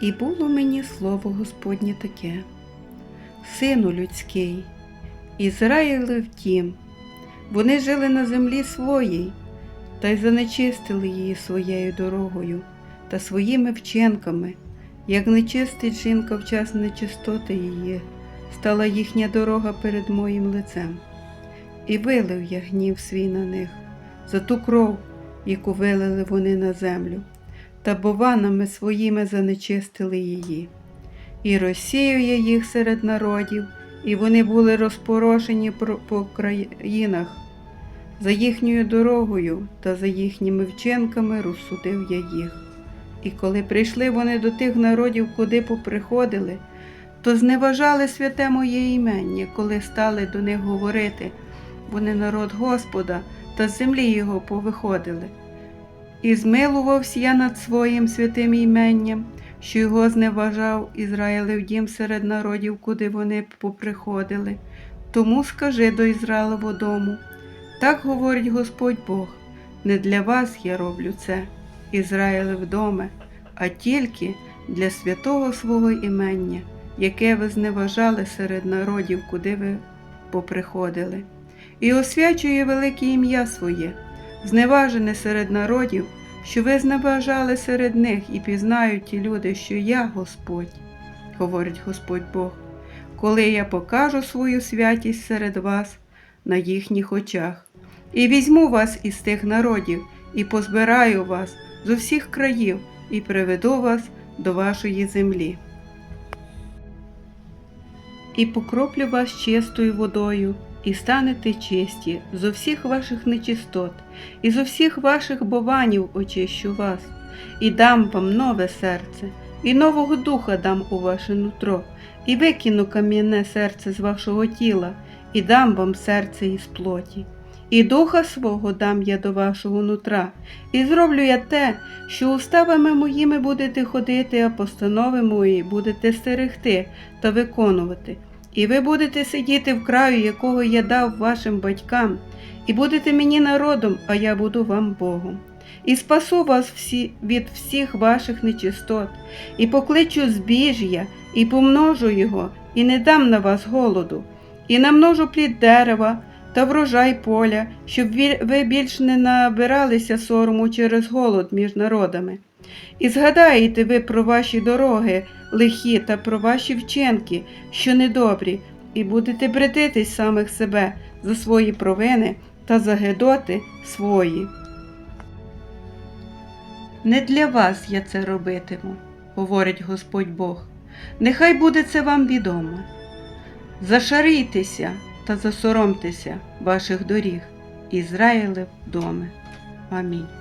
І було мені слово Господнє таке, Сину людський, Ізраїлев дім, вони жили на землі своїй, та й занечистили її своєю дорогою та своїми вченками, як нечистить жінка в час нечистоти її, стала їхня дорога перед моїм лицем. І вилив я гнів свій на них за ту кров, яку вилили вони на землю, та бованами своїми занечистили її. І розсію я їх серед народів, і вони були розпорошені по країнах. За їхньою дорогою та за їхніми вчинками розсудив я їх. І коли прийшли вони до тих народів, куди поприходили, то зневажали святе моє імення, коли стали до них говорити, вони народ Господа та з землі його повиходили. І змилувався я над своїм святим іменням, що його зневажав Ізраїлев дім серед народів, куди вони поприходили. Тому скажи до Ізраїлевого дому, так говорить Господь Бог, не для вас я роблю це, Ізраїлев доме, а тільки для святого свого імення, яке ви зневажали серед народів, куди ви поприходили. І освячує велике ім'я своє, зневажене серед народів, що ви зневажали серед них, і пізнають ті люди, що я Господь, говорить Господь Бог, коли я покажу свою святість серед вас на їхніх очах, і візьму вас із тих народів, і позбираю вас з усіх країв, і приведу вас до вашої землі. І покроплю вас чистою водою, і станете чисті зо всіх ваших нечистот, і зо всіх ваших бованів очищу вас, і дам вам нове серце, і нового духа дам у ваше нутро, і викину кам'яне серце з вашого тіла, і дам вам серце із плоті. І духа свого дам я до вашого нутра, і зроблю я те, що уставами моїми будете ходити, а постанови мої будете стерегти та виконувати. І ви будете сидіти в краю, якого я дав вашим батькам, і будете мені народом, а я буду вам Богом. І спасу вас всі від всіх ваших нечистот, і покличу збіжжя, і помножу його, і не дам на вас голоду, і намножу плід дерева та врожай поля, щоб ви більш не набиралися сорому через голод між народами. І згадаєте ви про ваші дороги лихі та про ваші вчинки, що недобрі, і будете бредитись самих себе за свої провини та за гедоти свої. Не для вас я це робитиму, говорить Господь Бог. Нехай буде це вам відомо. Зашарійтеся та засоромтеся ваших доріг, Ізраїлев доме. Амінь.